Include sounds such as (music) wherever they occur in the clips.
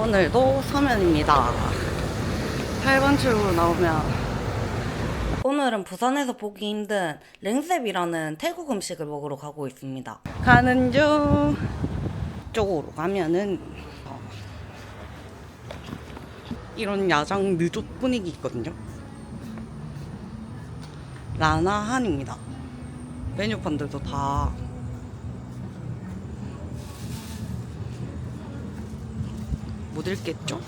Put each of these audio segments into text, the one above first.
오늘도 서면입니다. 8번 출구로 나오면 오늘은 부산에서 보기 힘든 랭셉이라는 태국 음식을 먹으러 가고 있습니다. 가는 중 쪽으로 가면은 어, 이런 야장 느조 분위기 있거든요. 라나한입니다. 메뉴판들도 다 못 읽겠죠?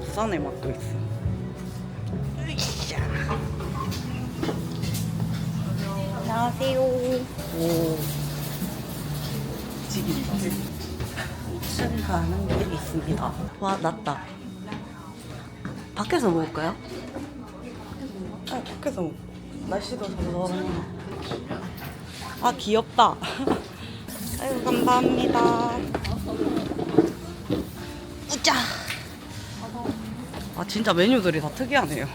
부산의 맛도 있어. 으쌰. 안녕하세요. 오. 지금 2층 가는 길이 있습니다. 와, 낫다. 밖에서 먹을까요? 아, 밖에서 먹. 날씨도 선선하네. 아, 귀엽다. (laughs) 아유, 감사합니다. 우짜. 아, 진짜 메뉴들이 다 특이하네요.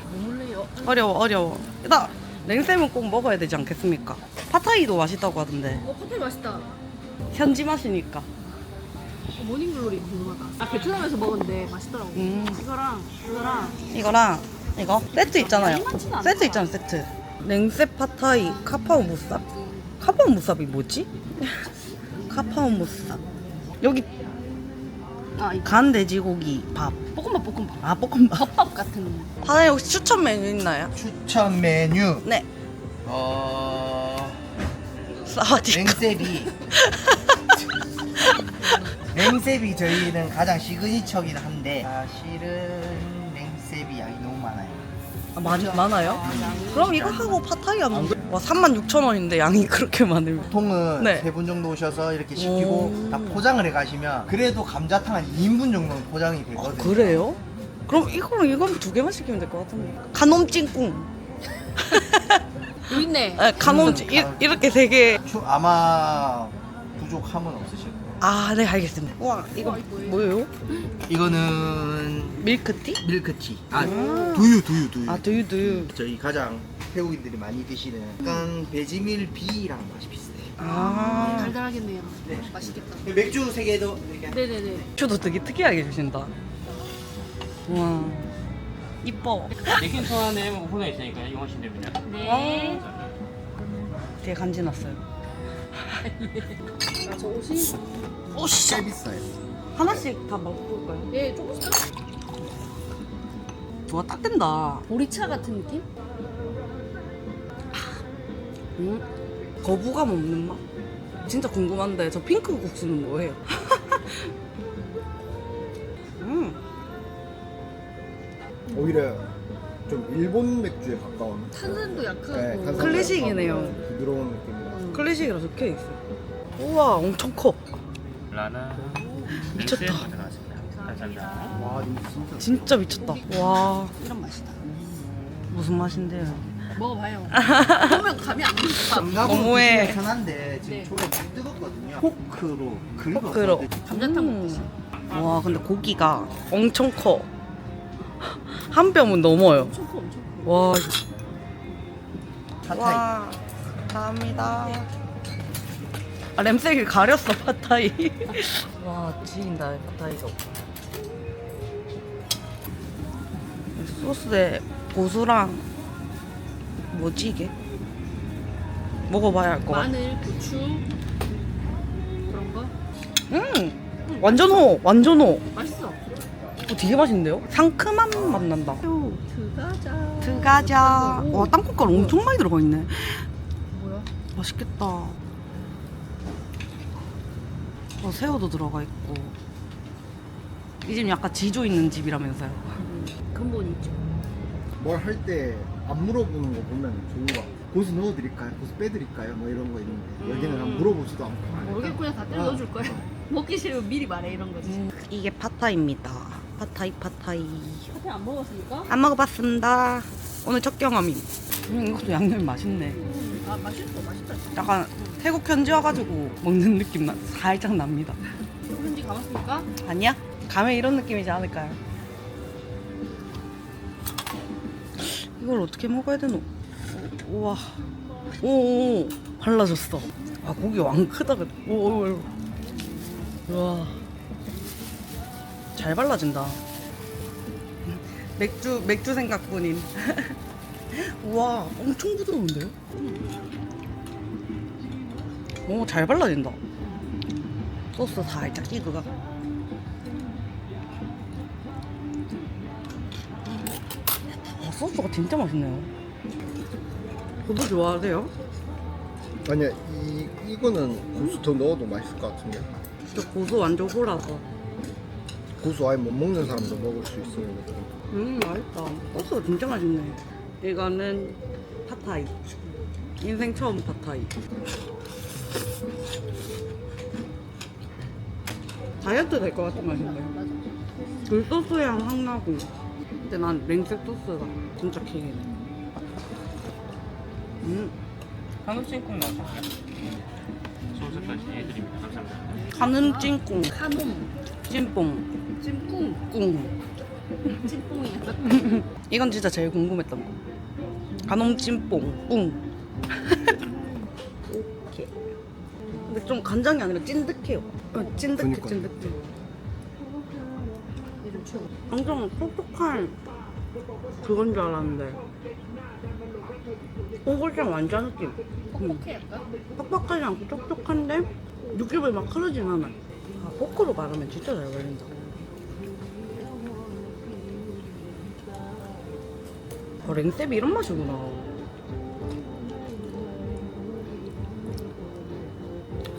어려워, 어려워. 일단, 냉쌤은 꼭 먹어야 되지 않겠습니까? 파타이도 맛있다고 하던데. 어, 커피 맛있다. 현지 맛이니까. 어, 모닝글로리 궁금하다. 아, 베트남에서 먹었는데 맛있더라고. 음. 이거랑, 이거랑. 이거랑 이거 세트 있잖아요. 않아. 세트 있잖아 세트. 냉셉 파타이 카파오 무쌉. 카파오 무쌉이 뭐지? (laughs) 카파오 무쌉. 여기 아, 이거. 간 돼지고기 밥. 볶음밥, 볶음밥. 아 볶음밥. 덮밥 같은. 사장님 혹시 추천 메뉴 있나요? 추천 메뉴 네. 어 사와디카. 냉셉이 (laughs) 냉셉이 저희는 가장 시그니처긴 한데 사실은 냉셉이 양이 너무 많아요. 아, 많이 많아요? 그럼 이거 하고 파타이 안 돼? 와 36,000원인데 양이 그렇게 많으면. 보통은 네. 세 분 정도 오셔서 이렇게 시키고 오. 다 포장을 해 가시면 그래도 감자탕 한 2인분 정도는 포장이 아, 되거든요. 그래요? 그럼 이거랑 이거랑 두 개만 시키면 될 것 같은데. 가놈찐꿍. 여기 (laughs) 있네. 아, 가놈찐 이- 이렇게. 추- 아마 부족함은 없으실. 아, 네, 알겠습니다. 우와, 이거 뭐예요? 이거는 밀크티? 밀크티. 아 음. 두유 두유 두유. 아, 두유, 두유. 저희 가장 태국인들이 많이 드시는 약간 베지밀 비랑 맛이 비슷해요. 아, 달달하겠네요. 맛있겠다. 맥주 세 개도 이렇게 네네네. 저도 되게 특이하게 주신다. 우와, 이뻐. 내킨 소환은 오픈에 있으니까 이용하시면 됩니다. 네. 되게 간지났어요. 아, 저 옷이. 오씨. 꽤 비싸요. 하나씩 다 먹을까요? 예, 조금씩. 와, 딱 된다. 보리차 같은 느낌? 음, 거부감 없는 맛? 진짜 궁금한데, 저 핑크 국수는 뭐예요? (laughs) 음, 오히려 좀 일본 맥주에 가까운 탄산도 약하고. 네, 탄산도 클래식이네요. 약간 부드러운 느낌이라 클래식이라 적혀 있어. 우와, 엄청 커. 라나 미쳤다. 감사합니다. 와 이거 진짜 진짜 미쳤다. 와, 이런 맛이다. 무슨 맛인데요? 먹어봐요. (laughs) 보면 감이 안 오니까. 너무해. 드시면 편한데 지금 네. 초가 좀 뜨겁거든요. 포크로 긁어서 포크로. 감자탕 먹듯이. 와, 근데 고기가 엄청 커. 한 뼘은 넘어요. 엄청 커, 엄청 커. 와. 와, 감사합니다. 아, 램색이 가렸어, 팟타이. (laughs) 와, 지긴다, 팟타이가. 소스에 고수랑, 뭐지, 이게? 먹어봐야 알것 같아. 마늘, 고추. 그런 거. 음! 완전 호! 완전 호! 맛있어. 어, 되게 맛있는데요? 상큼한 맛 난다. 들어가자. 들어가자. 와, 땅콩가루 엄청 많이 들어가 있네. 맛있겠다. 어, 새우도 들어가 있고. 이 집 약간 지조 있는 집이라면서요. 근본이 있죠. 뭘 할 때 안 물어보는 거 보면 좋은 거 같아 고수 넣어드릴까요? 고수 빼드릴까요? 뭐 이런 거 있는데 여기는 한 물어보지도 않고 모르겠고 그냥 다 때려 넣어줄 거야. 먹기 싫으면 미리 말해 이런 거지. 음, 이게 팟타이입니다. 팟타이, 팟타이. 카페 안 먹었으니까? 안 먹어봤습니다. 오늘 첫 경험임. 음, 이것도 양념이 맛있네. 아 맛있어, 맛있다. 약간 태국 현지 와가지고 먹는 느낌 나, 살짝 납니다. 현지 가봤습니까? 아니야? 감에 이런 느낌이지 않을까요? 이걸 어떻게 먹어야 되노? 오, 우와. 오, 오, 발라졌어. 아, 고기 왕 크다. 그래. 오, 오, 오. 우와. 잘 발라진다. (laughs) 맥주, 맥주 생각뿐인. (laughs) 우와, 엄청 부드러운데요? 오, 잘 발라진다. 소스 살짝 찍어가. 아, 소스가 진짜 맛있네요. 고수 좋아하세요? 아니야 이 이거는 고수 더 넣어도 맛있을 것 같은데. 저 고수 완전 호라서. 고수 아예 못 먹는 사람도 먹을 수 느낌. 음 맛있다 소스가 진짜 맛있네 이거는 팟타이. 인생 처음 팟타이. 다이어트 될 것 같은 맛인데. 굴소스 향확 나고. 근데 난 냉색 소스가 진짜 킹이네 음. 한우 찜국 나오셨나요? 소스까지 해드립니다. 감사합니다. 가는 찐꿍 카놈 찐뽕. 찜꿍. 꿍. 찜뽕이야. (laughs) 이건 진짜 제일 궁금했던 거. 가놈 찐뽕 뿡. 오케이. 근데 좀 간장이 아니라 찐득해요. 어, 찐득해, 그니까요. 찐득해. 엄청 촉촉한 그건 줄 알았는데. 오골장 완전 느낌. 음. 퍽퍽해 약간. 퍽퍽하지 않고 촉촉한데 육즙이 막 흐르진 않아. 아, 포크로 바르면 진짜 잘 발린다. 어, 랭셉이 이런 맛이구나.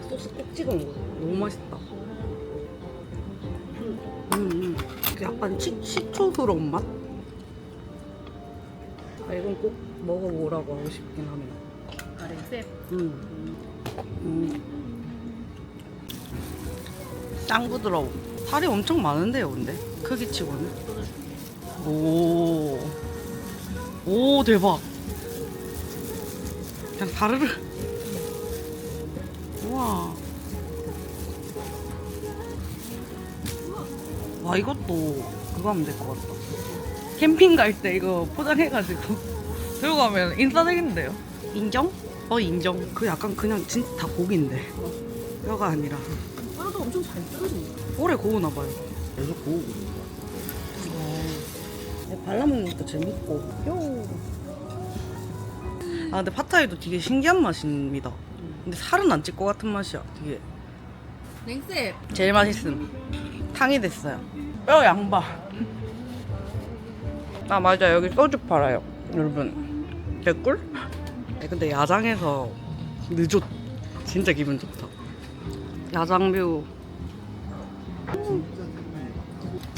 소스 꼭 찍어 먹어. 너무 맛있다. 음, 음. 그 약간 식, 식초스러운 맛? 아, 이건 꼭 먹어보라고 하고 싶긴 하네. 아 렉셉. 음. 음. 짱 부드러워. 살이 엄청 많은데요, 근데 크기 치고는. 오, 오 대박. 그냥 다르르. 우와. 와 이것도 그거 하면 될 것 같다. 캠핑 갈 때 이거 포장해가지고 (laughs) 들고 가면 인싸 되겠는데요? 인정? 어 인정. 그 약간 그냥 진짜 다 고기인데 뼈가 아니라 뼈도 엄청 잘 뜯어진다. 오래 구우나 봐요. 계속 구우고. 어. 발라먹는 것도 재밌고. 요. 아 근데 팟타이도 되게 신기한 맛입니다. 근데 살은 안 찔 것 같은 맛이야. 되게 렉셉. 제일 맛있음. 탕이 됐어요. 뼈 양봐. 아 맞아 여기 소주 팔아요, 여러분. 개꿀? 네, 근데 야장에서 늦었. 진짜 기분 좋다. 야장뷰.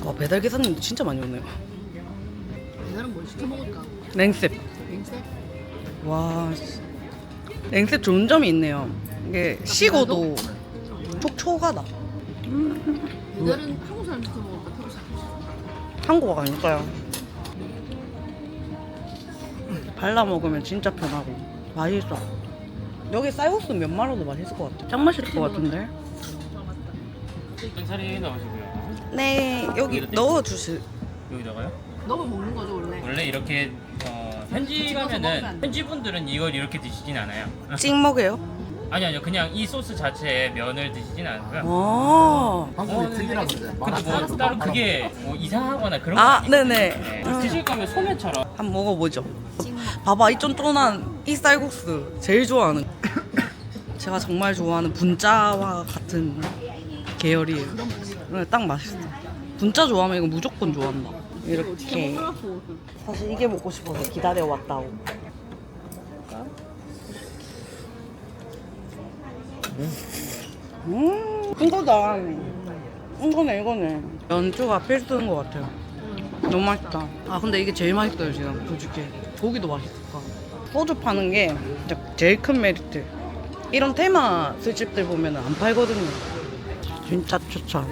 와 배달 기사님도 진짜 많이 오네요. 배달은 뭘 시켜 먹을까? 냉셉. 렉셉. 와. 씨. 냉셉 좋은 점이 있네요. 이게 식어도 촉촉하다. 배달은 한국 사람 시켜 먹을까? 태국 사람? 한국 아닐까요? 발라 먹으면 진짜 편하고 맛있어. 여기 쌀국수 몇 마리도 맛있을 것 같아. 짱 맛있을 것 같은데? 끈살이 넣으시고요. 네, 여기 넣어 주실. 여기다가요? 너무 먹는 거죠 원래. 원래 이렇게 어, 현지 먹으면 가면은 안 돼. 현지 분들은 이걸 이렇게 드시진 않아요. (laughs) 찍 먹여요? 아니 아니요 그냥 이 소스 자체에 면을 드시진 않고요. 아. 한국이 어, 특이라면서요. 근데 뭐 따로 그게 뭐 이상하거나 그런 거 아, 아니에요. 네네. 네, 음. 드실 거면 소면처럼 한번 먹어보죠. 봐봐, 이 쫀쫀한 이 쌀국수 제일 좋아하는. (coughs) 제가 정말 좋아하는 분짜와 같은 계열이에요. 그래, 딱 맛있어. 분짜 좋아하면 이거 무조건 좋아한다. 이렇게. 사실 이게 먹고 싶어서 기다려 왔다고. 음, 이거다. 이거네, 이거네. 연주가 필수인 것 같아요. 너무 맛있다. 아, 근데 이게 제일 맛있어요, 지금. 솔직히. 고기도 맛있을까. 소주 파는 게 제일 큰 메리트. 이런 테마 술집들 보면 안 팔거든요. 진짜 추천.